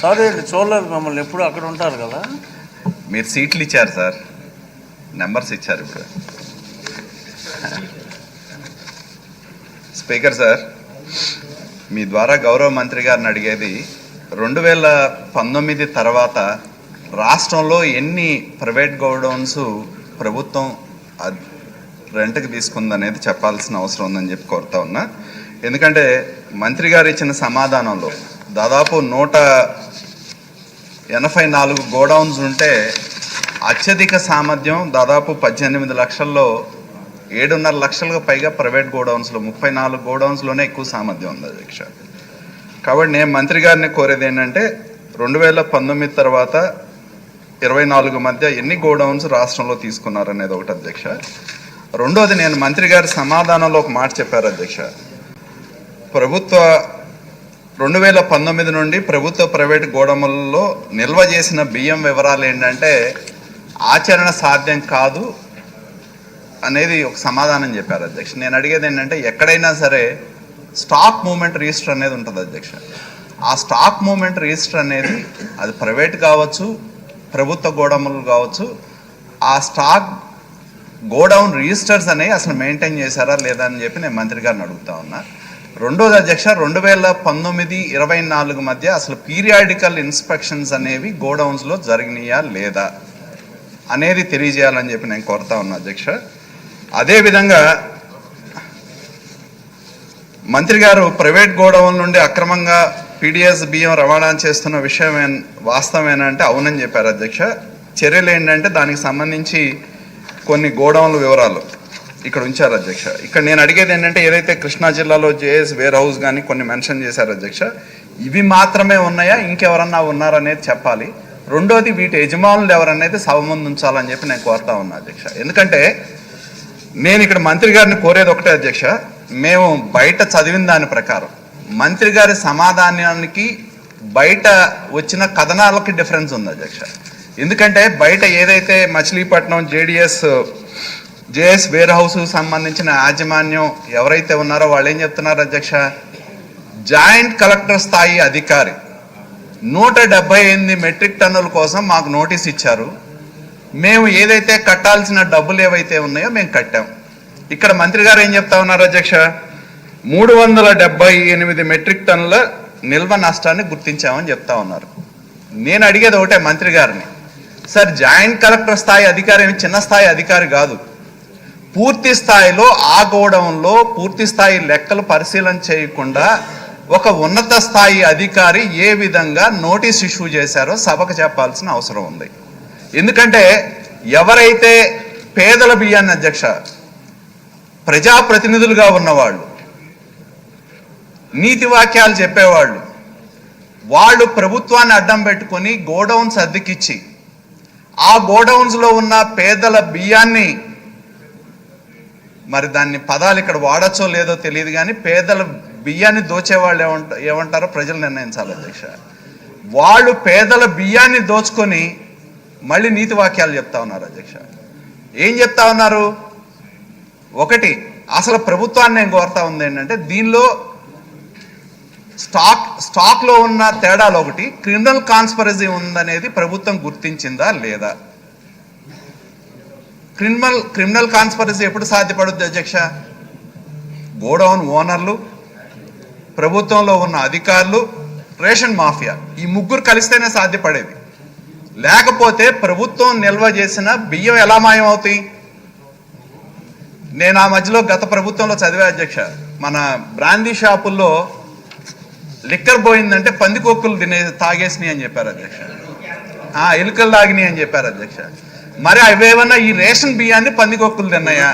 సరే అండి చూడలేదు మమ్మల్ని ఎప్పుడు అక్కడ ఉంటారు కదా. మీరు సీట్లు ఇచ్చారు సార్. నెంబర్స్ ఇచ్చారు ఇప్పుడు. స్పీకర్ సార్ మీ ద్వారా గౌరవ మంత్రి గారిని అడిగేది రెండు వేల పంతొమ్మిది తర్వాత రాష్ట్రంలో ఎన్ని ప్రైవేట్ గోడౌన్స్ ప్రభుత్వం రెంట్కి తీసుకుందనేది చెప్పాల్సిన అవసరం ఉందని చెప్పి కోరుతా ఉన్నా. ఎందుకంటే మంత్రి గారు ఇచ్చిన సమాధానంలో దాదాపు నూట ఎనభై నాలుగు గోడౌన్స్ ఉంటే అత్యధిక సామర్థ్యం దాదాపు పద్దెనిమిది లక్షల్లో ఏడున్నర లక్షలకు పైగా ప్రైవేట్ గోడౌన్స్లో ముప్పై నాలుగు గోడౌన్స్లోనే ఎక్కువ సామర్థ్యం ఉంది అధ్యక్ష కాబట్టి నేను మంత్రి గారిని కోరేది ఏంటంటే రెండు వేల పంతొమ్మిది తర్వాత ఇరవై నాలుగు మధ్య ఎన్ని గోడౌన్స్ రాష్ట్రంలో తీసుకున్నారనేది ఒకటి అధ్యక్ష. రెండోది నేను మంత్రి గారి సమాధానంలో ఒక మాట చెప్పారు అధ్యక్ష. ప్రభుత్వ రెండు వేల పంతొమ్మిది నుండి ప్రభుత్వ ప్రైవేట్ గోడములలో నిల్వ చేసిన బియ్యం వివరాలు ఏంటంటే ఆచరణ సాధ్యం కాదు అనేది ఒక సమాధానం చెప్పారు అధ్యక్ష. నేను అడిగేది ఏంటంటే ఎక్కడైనా సరే స్టాక్ మూమెంట్ రిజిస్టర్ అనేది ఉంటుంది అధ్యక్ష. ఆ స్టాక్ మూమెంట్ రిజిస్టర్ అనేది అది ప్రైవేట్ కావచ్చు ప్రభుత్వ గోడములు కావచ్చు ఆ స్టాక్ గోడౌన్ రిజిస్టర్స్ అనేవి అసలు మెయింటైన్ చేశారా లేదా అని చెప్పి నేను మంత్రి గారిని అడుగుతా ఉన్నా. రెండోది అధ్యక్ష రెండు వేల పంతొమ్మిది ఇరవై నాలుగు మధ్య అసలు పీరియాడికల్ ఇన్స్పెక్షన్స్ అనేవి గోడౌన్స్లో జరిగినాయా లేదా అనేది తెలియజేయాలని చెప్పి నేను కోరుతా ఉన్నా అధ్యక్ష. అదేవిధంగా మంత్రి గారు ప్రైవేట్ గోడౌన్ నుండి అక్రమంగా పీడిఎస్ బియ్యం రవాణా చేస్తున్న విషయం వాస్తవేనంటే అవునని చెప్పారు అధ్యక్ష. చర్యలు ఏంటంటే దానికి సంబంధించి కొన్ని గోడౌన్ల వివరాలు. ఇక్కడ ఉంచారు అధ్యక్ష. ఇక్కడ నేను అడిగేది ఏంటంటే ఏదైతే కృష్ణా జిల్లాలో జేఎస్ వేర్ హౌస్ కానీ కొన్ని మెన్షన్ చేశారు అధ్యక్ష ఇవి మాత్రమే ఉన్నాయా? ఇంకెవరన్నా ఉన్నారనేది చెప్పాలి. రెండోది వీటి యజమానులు ఎవరనేది సభ ఉంచాలని చెప్పి నేను కోరుతా ఉన్నా అధ్యక్ష. ఎందుకంటే నేను ఇక్కడ మంత్రి గారిని కోరేది ఒకటే అధ్యక్ష మేము బయట చదివిన దాని ప్రకారం మంత్రి గారి సమాధానానికి బయట వచ్చిన కథనాలకి డిఫరెన్స్ ఉంది అధ్యక్ష. ఎందుకంటే బయట ఏదైతే Machilipatnam JDS JS warehouse సంబంధించిన యాజమాన్యం ఎవరైతే ఉన్నారో వాళ్ళు ఏం చెప్తున్నారు అధ్యక్ష? జాయింట్ కలెక్టర్ స్థాయి అధికారి నూట డెబ్బై ఎనిమిది మెట్రిక్ టన్నుల కోసం మాకు నోటీస్ ఇచ్చారు. మేము ఏదైతే కట్టాల్సిన డబ్బులు ఏవైతే ఉన్నాయో మేము కట్టాం. ఇక్కడ మంత్రి గారు ఏం చెప్తా ఉన్నారు అధ్యక్ష? మూడు వందల డెబ్బై ఎనిమిది మెట్రిక్ టన్నుల నిల్వ నష్టాన్ని గుర్తించామని చెప్తా ఉన్నారు. నేను అడిగేది ఒకటే మంత్రి గారిని. సార్ జాయింట్ కలెక్టర్ స్థాయి అధికారి ఏమి చిన్న స్థాయి అధికారి కాదు. పూర్తి స్థాయిలో ఆ గోడౌన్లో పూర్తి స్థాయి లెక్కలు పరిశీలన చేయకుండా ఒక ఉన్నత స్థాయి అధికారి ఏ విధంగా నోటీస్ ఇష్యూ చేశారో సభకు చెప్పాల్సిన అవసరం ఉంది. ఎందుకంటే ఎవరైతే పేదల బియ్యాన్ని అధ్యక్ష ప్రజాప్రతినిధులుగా ఉన్నవాళ్ళు నీతి వాక్యాలు చెప్పేవాళ్ళు వాళ్ళు ప్రభుత్వాన్ని అడ్డం పెట్టుకొని గోడౌన్స్ అద్దెకిచ్చి ఆ గోడౌన్స్లో ఉన్న పేదల బియ్యాన్ని మరి దాన్ని పదాలు ఇక్కడ వాడచ్చో లేదో తెలియదు కానీ పేదల బియ్యాన్ని దోచేవాళ్ళు ఏమంట ఏమంటారో ప్రజలు నిర్ణయించాలి అధ్యక్ష. వాళ్ళు పేదల బియ్యాన్ని దోచుకొని మళ్ళీ నీతి వాక్యాలు చెప్తా ఉన్నారు అధ్యక్ష. ఏం చెప్తా ఉన్నారు? ఒకటి అసలు ప్రభుత్వాన్ని నేను కోరుతా ఉంది ఏంటంటే దీనిలో స్టాక్ స్టాక్లో ఉన్న తేడాలు ఒకటి క్రిమినల్ కాన్స్పరసీ ఉందనేది ప్రభుత్వం గుర్తించిందా లేదా? క్రిమినల్ క్రిమినల్ కాన్స్పరసీ ఎప్పుడు సాధ్యపడుద్ది అధ్యక్ష? గోడౌన్ ఓనర్లు ప్రభుత్వంలో ఉన్న అధికారులు రేషన్ మాఫియా ఈ ముగ్గురు కలిస్తేనే సాధ్యపడేది. లేకపోతే ప్రభుత్వం నిల్వ చేసిన బియ్యం ఎలా మాయమవుతాయి? నేను ఆ మధ్యలో గత ప్రభుత్వంలో చదివే అధ్యక్ష మన బ్రాందీ షాపుల్లో లిక్కర్ పోయిందంటే పందికొక్కులు తినే తాగేసినాయి అని చెప్పారు అధ్యక్ష. ఆ, ఎలుకలు తాగినాయి అని చెప్పారు అధ్యక్ష. మరి అవేమన్నా ఈ రేషన్ బియ్యాన్ని పందికొక్కులు తిన్నాయా?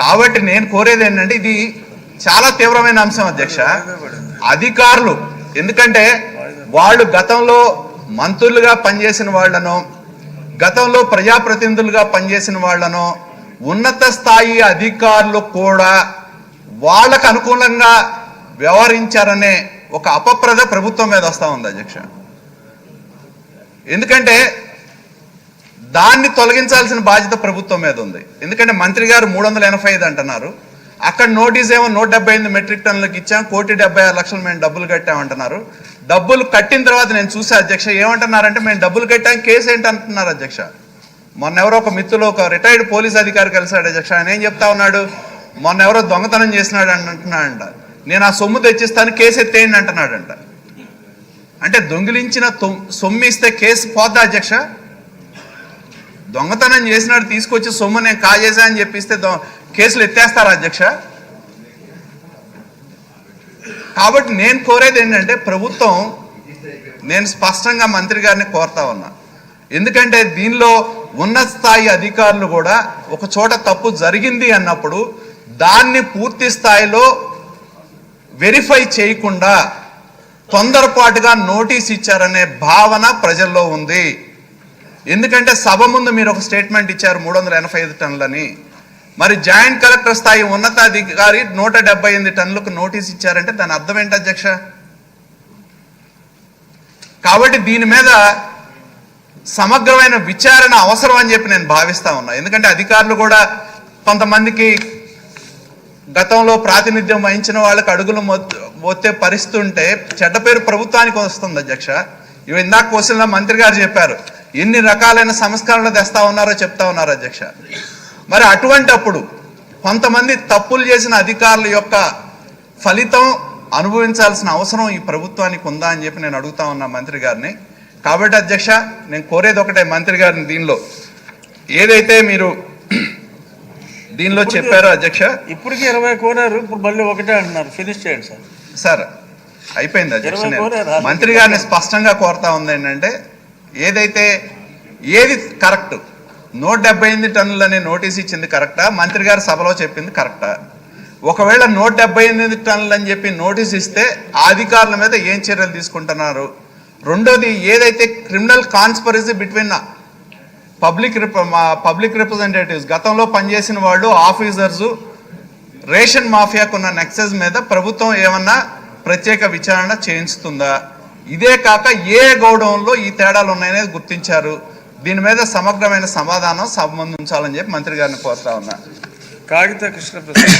కాబట్టి నేను కోరేది ఏంటంటే ఇది చాలా తీవ్రమైన అంశం అధ్యక్ష. అధికారులు ఎందుకంటే వాళ్ళు గతంలో మంత్రులుగా పనిచేసిన వాళ్ళను గతంలో ప్రజాప్రతినిధులుగా పనిచేసిన వాళ్ళను ఉన్నత స్థాయి అధికారులు కూడా వాళ్ళకు అనుకూలంగా వ్యవహరించారనే ఒక అపప్రద ప్రభుత్వం మీద వస్తూ ఉంది అధ్యక్ష. ఎందుకంటే దాన్ని తొలగించాల్సిన బాధ్యత ప్రభుత్వం మీద ఉంది. ఎందుకంటే మంత్రి గారు మూడు వందల ఎనభై ఐదు అంటున్నారు. అక్కడ నోటీస్ ఏమో నూట డెబ్బై ఎనిమిది మెట్రిక్ టన్నులకు ఇచ్చాం కోటి డెబ్బై ఆరు లక్షలు మేము డబ్బులు కట్టామంటున్నారు డబ్బులు కట్టిన తర్వాత నేను చూసా అధ్యక్ష ఏమంటున్నారంటే మేము డబ్బులు కట్టాం కేసు ఏంటి అంటున్నారు అధ్యక్ష. మొన్న ఎవరో ఒక మిత్రులు ఒక రిటైర్డ్ పోలీస్ అధికారి కలిసాడు అధ్యక్ష. ఆయన ఏం చెప్తా ఉన్నాడు? మొన్న ఎవరో దొంగతనం చేసినాడు అని అంటున్నాడంట నేను ఆ సొమ్ము తెచ్చిస్తాను కేసు ఎత్తేయండి అంటున్నాడంట. అంటే దొంగిలించిన సొమ్ము ఇస్తే కేసు పోద్దా అధ్యక్ష? దొంగతనం చేసినాడు తీసుకొచ్చి సొమ్ము నేను కాజేసా అని చెప్పిస్తే దొ- కేసులు ఎత్తేస్తారా అధ్యక్ష? కాబట్టి నేను కోరేది ఏంటంటే ప్రభుత్వం నేను స్పష్టంగా మంత్రి గారిని కోరుతా ఉన్నా. ఎందుకంటే దీనిలో ఉన్నత స్థాయి అధికారులు కూడా ఒక చోట తప్పు జరిగింది అన్నప్పుడు దాన్ని పూర్తి స్థాయిలో వెరిఫై చేయకుండా తొందరపాటుగా నోటీస్ ఇచ్చారనే భావన ప్రజల్లో ఉంది. ఎందుకంటే సభ ముందు మీరు ఒక స్టేట్మెంట్ ఇచ్చారు మూడు వందల ఎనభై ఐదు టన్నులని. మరి జాయింట్ కలెక్టర్ స్థాయి ఉన్నతాధికారి నూట డెబ్బై ఎనిమిది టన్నులకు నోటీస్ ఇచ్చారంటే దాని అర్థం ఏంటి అధ్యక్ష? కాబట్టి దీని మీద సమగ్రమైన విచారణ అవసరం అని చెప్పి నేను భావిస్తా ఉన్నా. ఎందుకంటే అధికారులు కూడా కొంతమందికి గతంలో ప్రాతినిధ్యం వహించిన వాళ్ళకి అడుగులు మొత్తే పరిస్థితి ఉంటే చెడ్డ పేరు ప్రభుత్వానికి వస్తుంది అధ్యక్ష. ఇవి ఇందాక క్వశ్చన్లో మంత్రి గారు చెప్పారు. ఎన్ని రకాలైన సంస్కరణలు తెస్తా ఉన్నారో చెప్తా ఉన్నారు అధ్యక్ష. మరి అటువంటి అప్పుడు కొంతమంది తప్పులు చేసిన అధికారుల యొక్క ఫలితం అనుభవించాల్సిన అవసరం ఈ ప్రభుత్వానికి ఉందా అని చెప్పి నేను అడుగుతా ఉన్నా మంత్రి గారిని. కాబట్టి అధ్యక్ష నేను కోరేది ఒకటే మంత్రి గారిని దీనిలో. ఏదైతే మీరు దీనిలో చెప్పారో అధ్యక్ష. ఇప్పటికి ఇరవై కోరారు ఇప్పుడు మళ్ళీ ఒకటే అంటున్నారు. ఫినిష్ చేయండి సార్. సార్ అయిపోయింది అధ్యక్ష? మంత్రి గారిని స్పష్టంగా కోరుతా ఉంది ఏంటంటే ఏదైతే ఏది కరెక్ట్ నూట డెబ్బై ఎనిమిది టన్నులని నోటీస్ ఇచ్చింది కరెక్టా? మంత్రి గారు సభలో చెప్పింది కరెక్టా? ఒకవేళ నూట డెబ్బై ఎనిమిది టన్నులు అని చెప్పి నోటీస్ ఇస్తే అధికారుల మీద ఏం చర్యలు తీసుకుంటున్నారు? రెండోది ఏదైతే criminal conspiracy between public public representatives. గతంలో పనిచేసిన వాళ్ళు ఆఫీసర్స్ రేషన్ మాఫియాకున్న నెక్సెస్ మీద ప్రభుత్వం ఏమన్నా ప్రత్యేక విచారణ చేయించుతుందా? ఇదే కాక ఏ గౌడవంలో ఈ తేడాలు ఉన్నాయనేది గుర్తించారు. దీని మీద సమగ్రమైన సమాధానం సంబంధించాలని చెప్పి మంత్రి గారిని కోరుతా ఉన్నా. కాగిత కృష్ణప్రసాద్